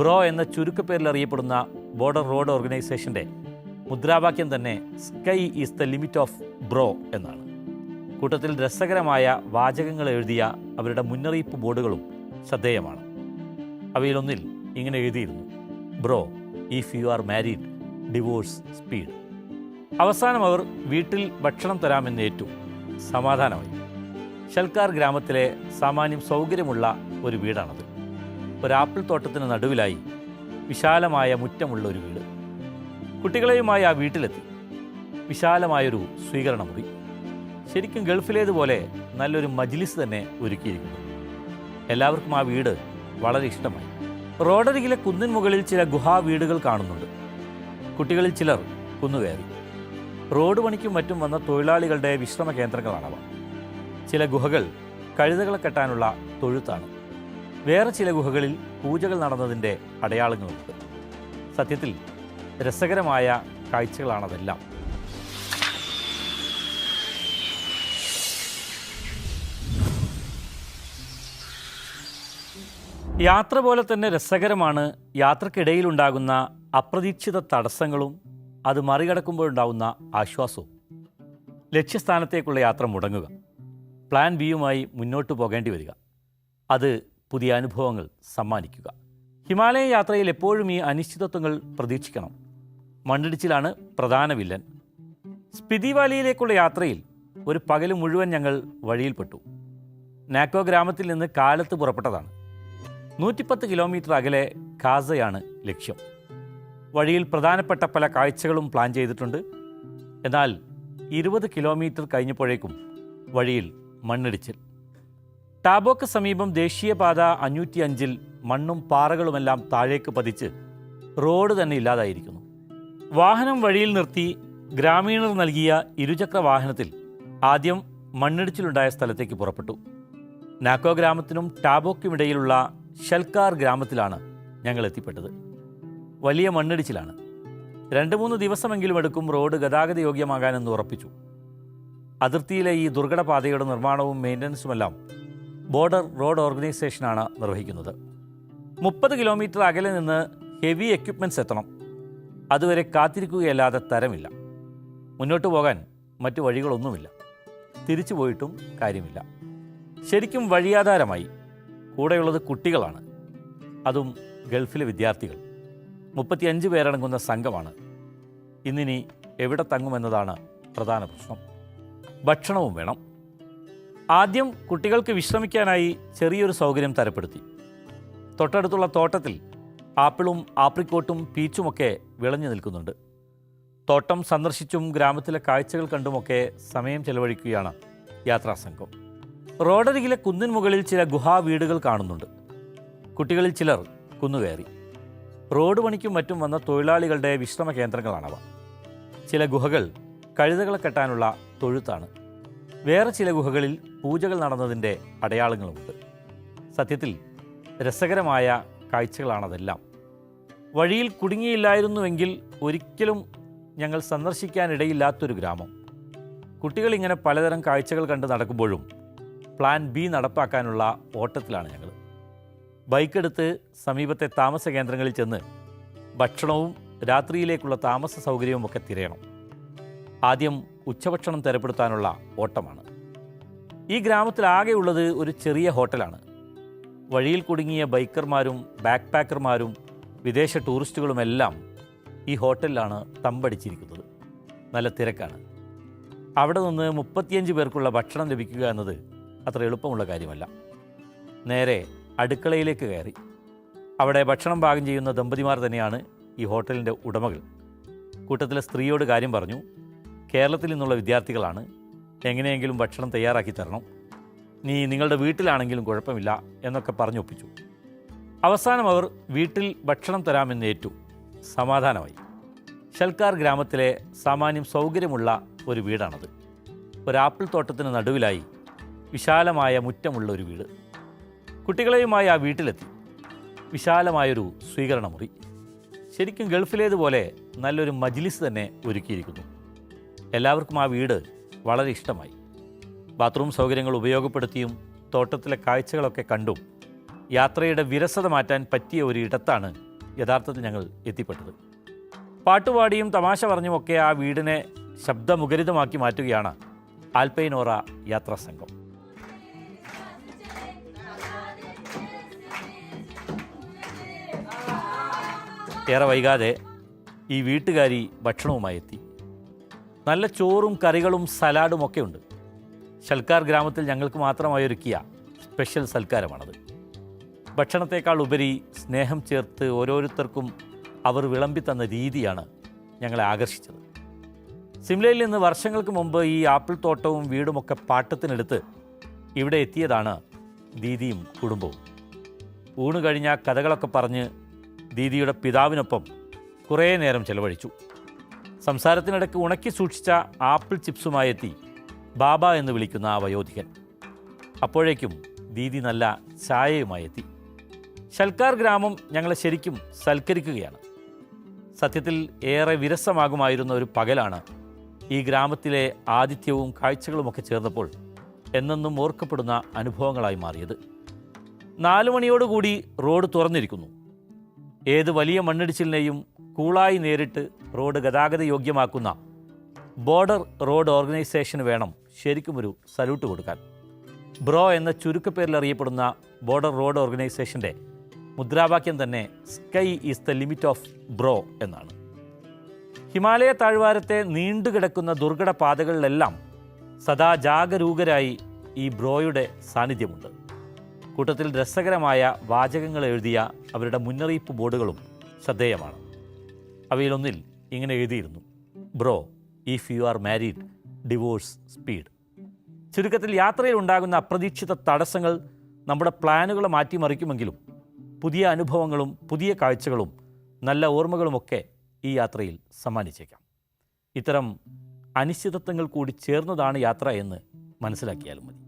Bro എന്ന ചുരുക്കപ്പേരിൽ അറിയപ്പെടുന്ന border road ഓർഗനൈസേഷന്റെ മുദ്രാവാക്യം തന്നെ sky is the limit of bro എന്നാണ്. കൂട്ടത്തിൽ രസകരമായ വാചകങ്ങൾ എഴുതിയ അവരുടെ മുന്നറിയിപ്പ് ബോർഡുകളും ശ്രദ്ധേയമാണ്. അവയിലൊന്നിൽ ഇങ്ങനെ എഴുതിയിരുന്നു. Bro if you are married divorce speed അവസാനം അവർ വീട്ടിൽ ഭക്ഷണം തരാമെന്ന് ഏറ്റു. സമാധാനമായി. ഷൽക്കാർ ഗ്രാമത്തിലെ സാമാന്യം സൗകര്യമുള്ള ഒരു വീടാണത്. ഒരു ആപ്പിൾ തോട്ടത്തിന് നടുവിലായി വിശാലമായ മുറ്റമുള്ള ഒരു വീട്. കുട്ടികളെയുമായി ആ വീട്ടിലെത്തി. വിശാലമായൊരു സ്വീകരണ മുറി ശരിക്കും ഗൾഫിലേതുപോലെ നല്ലൊരു മജ്ലിസ് തന്നെ ഒരുക്കിയിരിക്കുന്നു. എല്ലാവർക്കും ആ വീട് വളരെ ഇഷ്ടമായി. റോഡരികിലെ കുന്നിൻ മുകളിൽ ചില ഗുഹാ വീടുകൾ കാണുന്നുണ്ട്. കുട്ടികളിൽ ചിലർ കുന്നുകയറി. റോഡ് പണിക്കും മറ്റും വന്ന തൊഴിലാളികളുടെ വിശ്രമ കേന്ദ്രങ്ങളാണവ. ചില ഗുഹകൾ കഴുതകളെ കെട്ടാനുള്ള തൊഴുത്താണ്. വേറെ ചില ഗുഹകളിൽ പൂജകൾ നടന്നതിന്റെ അടയാളങ്ങളുണ്ട്. സത്യത്തിൽ രസകരമായ കാഴ്ചകളാണതെല്ലാം. യാത്ര പോലെ തന്നെ രസകരമാണ് യാത്രക്കിടയിലുണ്ടാകുന്ന അപ്രതീക്ഷിത തടസ്സങ്ങളും അത് മറികടക്കുമ്പോഴുണ്ടാകുന്ന ആശ്വാസവും. ലക്ഷ്യസ്ഥാനത്തേക്കുള്ള യാത്ര മുടങ്ങുക. പ്ലാൻ ബിയുമായി മുന്നോട്ട് പോകേണ്ടി വരിക. അത് പുതിയ അനുഭവങ്ങൾ സമ്മാനിക്കുക. ഹിമാലയ യാത്രയിൽ എപ്പോഴും ഈ അനിശ്ചിതത്വങ്ങൾ പ്രതീക്ഷിക്കണം. മണ്ണിടിച്ചിലാണ് പ്രധാന വില്ലൻ. സ്പിതി വാലിയിലേക്കുള്ള യാത്രയിൽ ഒരു പകൽ മുഴുവൻ ഞങ്ങൾ വഴിയിൽപ്പെട്ടു. നാക്കോ ഗ്രാമത്തിൽ നിന്ന് കാലത്ത് പുറപ്പെട്ടതാണ്. നൂറ്റിപ്പത്ത് കിലോമീറ്റർ അകലെ ഖാസയാണ് ലക്ഷ്യം. വഴിയിൽ പ്രധാനപ്പെട്ട പല കാഴ്ചകളും പ്ലാൻ ചെയ്തിട്ടുണ്ട്. എന്നാൽ ഇരുപത് കിലോമീറ്റർ കഴിഞ്ഞപ്പോഴേക്കും വഴിയിൽ മണ്ണിടിച്ചിൽ. ടാബോക്ക് സമീപം ദേശീയപാത അഞ്ഞൂറ്റി അഞ്ചിൽ മണ്ണും പാറകളുമെല്ലാം താഴേക്ക് പതിച്ച് റോഡ് തന്നെ ഇല്ലാതായിരിക്കുന്നു. വാഹനം വഴിയിൽ നിർത്തി ഗ്രാമീണർ നൽകിയ ഇരുചക്ര വാഹനത്തിൽ ആദ്യം മണ്ണിടിച്ചിലുണ്ടായ സ്ഥലത്തേക്ക് പുറപ്പെട്ടു. നാക്കോ ഗ്രാമത്തിനും ടാബോക്കുമിടയിലുള്ള ഷൽക്കാർ ഗ്രാമത്തിലാണ് ഞങ്ങൾ എത്തിപ്പെട്ടത്. വലിയ മണ്ണിടിച്ചിലാണ്. രണ്ട് മൂന്ന് ദിവസമെങ്കിലും എടുക്കും റോഡ് ഗതാഗത യോഗ്യമാകാനെന്ന് ഉറപ്പിച്ചു. അതിർത്തിയിലെ ഈ ദുർഘടപാതയുടെ നിർമ്മാണവും മെയിന്റനൻസുമെല്ലാം ബോർഡർ റോഡ് ഓർഗനൈസേഷനാണ് നിർവഹിക്കുന്നത്. മുപ്പത് കിലോമീറ്റർ അകലെ നിന്ന് ഹെവി എക്യുപ്മെന്റ്സ് എത്തണം. അതുവരെ കാത്തിരിക്കുകയല്ലാതെ തരമില്ല. മുന്നോട്ട് പോകാൻ മറ്റു വഴികളൊന്നുമില്ല. തിരിച്ചു പോയിട്ടും കാര്യമില്ല. ശരിക്കും വഴിയാധാരമായി. കൂടെയുള്ളത് കുട്ടികളാണ്. അതും ഗൾഫിലെ വിദ്യാർത്ഥികൾ. മുപ്പത്തിയഞ്ച് പേരടങ്ങുന്ന സംഘമാണ്. ഇന്നിനി എവിടെ തങ്ങുമെന്നതാണ് പ്രധാന പ്രശ്നം. ഭക്ഷണവും വേണം. ആദ്യം കുട്ടികൾക്ക് വിശ്രമിക്കാനായി ചെറിയൊരു സൗകര്യം തരപ്പെടുത്തി. തൊട്ടടുത്തുള്ള തോട്ടത്തിൽ ആപ്പിളും ആപ്രിക്കോട്ടും പീച്ചുമൊക്കെ വിളഞ്ഞു നിൽക്കുന്നുണ്ട്. തോട്ടം സന്ദർശിച്ചും ഗ്രാമത്തിലെ കാഴ്ചകൾ കണ്ടുമൊക്കെ സമയം ചെലവഴിക്കുകയാണ് യാത്രാസംഘം. റോഡരികിലെ കുന്നിൻ മുകളിൽ ചില ഗുഹാ വീടുകൾ കാണുന്നുണ്ട്. കുട്ടികളിൽ ചിലർ കുന്നുകയറി. റോഡ് പണിക്കും മറ്റും വന്ന തൊഴിലാളികളുടെ വിശ്രമ കേന്ദ്രങ്ങളാണവ. ചില ഗുഹകൾ കഴുതകളെ കെട്ടാനുള്ള തൊഴുത്താണ്. വേറെ ചില ഗുഹകളിൽ പൂജകൾ നടന്നതിന്റെ അടയാളങ്ങളുമുണ്ട്. സത്യത്തിൽ രസകരമായ കാഴ്ചകളാണതെല്ലാം. വഴിയിൽ കുടുങ്ങിയില്ലായിരുന്നുവെങ്കിൽ ഒരിക്കലും ഞങ്ങൾ സന്ദർശിക്കാനിടയില്ലാത്തൊരു ഗ്രാമം. കുട്ടികൾ ഇങ്ങനെ പലതരം കാഴ്ചകൾ കണ്ട് നടക്കുമ്പോഴും പ്ലാൻ ബി നടപ്പാക്കാനുള്ള ഓട്ടത്തിലാണ് ഞങ്ങൾ. ബൈക്കെടുത്ത് സമീപത്തെ താമസ കേന്ദ്രങ്ങളിൽ ചെന്ന് ഭക്ഷണവും രാത്രിയിലേക്കുള്ള താമസ സൗകര്യവും ഒക്കെ തിരയണം. ആദ്യം ഉച്ചഭക്ഷണം തരപ്പെടുത്താനുള്ള ഓട്ടമാണ്. ഈ ഗ്രാമത്തിൽ ആകെയുള്ളത് ഒരു ചെറിയ ഹോട്ടലാണ്. വഴിയിൽ കുടുങ്ങിയ ബൈക്കർമാരും ബാക്ക് പാക്കർമാരും വിദേശ ടൂറിസ്റ്റുകളുമെല്ലാം ഈ ഹോട്ടലിലാണ് തമ്പടിച്ചിരിക്കുന്നത്. നല്ല തിരക്കാണ്. അവിടെ നിന്ന് മുപ്പത്തിയഞ്ച് പേർക്കുള്ള ഭക്ഷണം ലഭിക്കുക എന്നത് അത്ര എളുപ്പമുള്ള കാര്യമല്ല. നേരെ അടുക്കളയിലേക്ക് കയറി. അവിടെ ഭക്ഷണം പാകം ചെയ്യുന്ന ദമ്പതിമാർ തന്നെയാണ് ഈ ഹോട്ടലിന്റെ ഉടമകൾ. കൂട്ടത്തിലെ സ്ത്രീയോട് കാര്യം പറഞ്ഞു. കേരളത്തിൽ നിന്നുള്ള വിദ്യാർത്ഥികളാണ് എങ്ങനെയെങ്കിലും ഭക്ഷണം തയ്യാറാക്കി തരണം. നീ നിങ്ങളുടെ വീട്ടിലാണെങ്കിലും കുഴപ്പമില്ല എന്നൊക്കെ പറഞ്ഞൊപ്പിച്ചു അവസാനം അവർ വീട്ടിൽ ഭക്ഷണം തരാമെന്ന് ഏറ്റു. സമാധാനമായി. ഷൽക്കാർ ഗ്രാമത്തിലെ സാമാന്യം സൗകര്യമുള്ള ഒരു വീടാണത്. ഒരാപ്പിൾ തോട്ടത്തിന് നടുവിലായി വിശാലമായ മുറ്റമുള്ള ഒരു വീട്. കുട്ടികളെയുമായി ആ വീട്ടിലെത്തി. വിശാലമായൊരു സ്വീകരണമുറി ശരിക്കും ഗൾഫിലേതുപോലെ നല്ലൊരു മജ്ലിസ് തന്നെ ഒരുക്കിയിരിക്കുന്നു. എല്ലാവർക്കും ആ വീട് വളരെ ഇഷ്ടമായി. ബാത്റൂം സൗകര്യങ്ങൾ ഉപയോഗപ്പെടുത്തിയും തോട്ടത്തിലെ കാഴ്ചകളൊക്കെ കണ്ടും യാത്രയുടെ വിരസത മാറ്റാൻ പറ്റിയ ഒരു ഇടത്താണ് യഥാർത്ഥത്തിൽ ഞങ്ങൾ എത്തിപ്പെട്ടത്. പാട്ടുപാടിയും തമാശ പറഞ്ഞുമൊക്കെ ആ വീടിനെ ശബ്ദമുഖരിതമാക്കി മാറ്റുകയാണ് ആൽപൈനോറ യാത്രാ സംഘം. ഏറെ വൈകാതെ ഈ വീട്ടുകാരി ഭക്ഷണവുമായി എത്തി. നല്ല ചോറും കറികളും സലാഡും ഒക്കെ ഉണ്ട്. ശൽക്കാർ ഗ്രാമത്തിൽ ഞങ്ങൾക്ക് മാത്രമായി ഒരുക്കിയ സ്പെഷ്യൽ സൽക്കാരമാണത്. ഭക്ഷണത്തേക്കാൾ ഉപരി സ്നേഹം ചേർത്ത് ഓരോരുത്തർക്കും അവർ വിളമ്പി തന്ന രീതിയാണ് ഞങ്ങളെ ആകർഷിച്ചത്. സിംലയിൽ നിന്ന് വർഷങ്ങൾക്ക് മുമ്പ് ഈ ആപ്പിൾ തോട്ടവും വീടുമൊക്കെ പാട്ടത്തിനെടുത്ത് ഇവിടെ എത്തിയതാണ് ദീദിയും കുടുംബവും. ഊണ് കഴിഞ്ഞ കഥകളൊക്കെ പറഞ്ഞ് ദീദിയുടെ പിതാവിനൊപ്പം കുറേ നേരം ചെലവഴിച്ചു. സംസാരത്തിനിടയ്ക്ക് ഉണക്കി സൂക്ഷിച്ച ആപ്പിൾ ചിപ്സുമായി എത്തി ബാബ എന്ന് വിളിക്കുന്ന ആ വയോധികൻ. അപ്പോഴേക്കും ദീദി നല്ല ചായയുമായി എത്തി ശൽക്കാർ ഗ്രാമം ഞങ്ങളെ ശരിക്കും സൽക്കരിക്കുകയാണ്. സത്യത്തിൽ ഏറെ വിരസമാകുമായിരുന്ന ഒരു പകലാണ് ഈ ഗ്രാമത്തിലെ ആതിഥ്യവും കാഴ്ചകളുമൊക്കെ ചേർന്നപ്പോൾ എന്നെന്നും ഓർക്കപ്പെടുന്ന അനുഭവങ്ങളായി മാറിയത്. നാലു മണിയോടുകൂടി റോഡ് തുറന്നിരിക്കുന്നു. ഏത് വലിയ മണ്ണിടിച്ചിലിനെയും കൂളായി നേരിട്ട് റോഡ് ഗതാഗത യോഗ്യമാക്കുന്ന ബോർഡർ റോഡ് ഓർഗനൈസേഷന് വേണം ശരിക്കും ഒരു സല്യൂട്ട് കൊടുക്കാൻ. ബ്രോ എന്ന ചുരുക്കപ്പേരിൽ അറിയപ്പെടുന്ന ബോർഡർ റോഡ് ഓർഗനൈസേഷന്റെ മുദ്രാവാക്യം തന്നെ sky is the limit of bro എന്നാണ്. ഹിമാലയ താഴ്വാരത്തെ നീണ്ടുകിടക്കുന്ന ദുർഘട പാതകളിലെല്ലാം സദാ ജാഗരൂകരായി ഈ ബ്രോയുടെ സാന്നിധ്യമുണ്ട്. കൂട്ടത്തിൽ രസകരമായ വാചകങ്ങൾ എഴുതിയ അവരുടെ മുന്നറിയിപ്പ് ബോർഡുകളും ശ്രദ്ധേയമാണ്. അവയിലൊന്നിൽ ഇങ്ങനെ എഴുതിയിരുന്നു. Bro if you are married divorce speed ചുരുക്കത്തിൽ യാത്രയിൽ ഉണ്ടാകുന്ന അപ്രതീക്ഷിത തടസ്സങ്ങൾ നമ്മുടെ പ്ലാനുകളെ മാറ്റിമറിക്കുമെങ്കിലും പുതിയ അനുഭവങ്ങളും പുതിയ കാഴ്ചകളും നല്ല ഓർമ്മകളുമൊക്കെ ഈ യാത്രയിൽ സമ്മാനിച്ചേക്കാം. ഇത്തരം അനിശ്ചിതത്വങ്ങൾ കൂടി ചേർന്നതാണ് യാത്ര എന്ന് മനസ്സിലാക്കിയാലും മതി.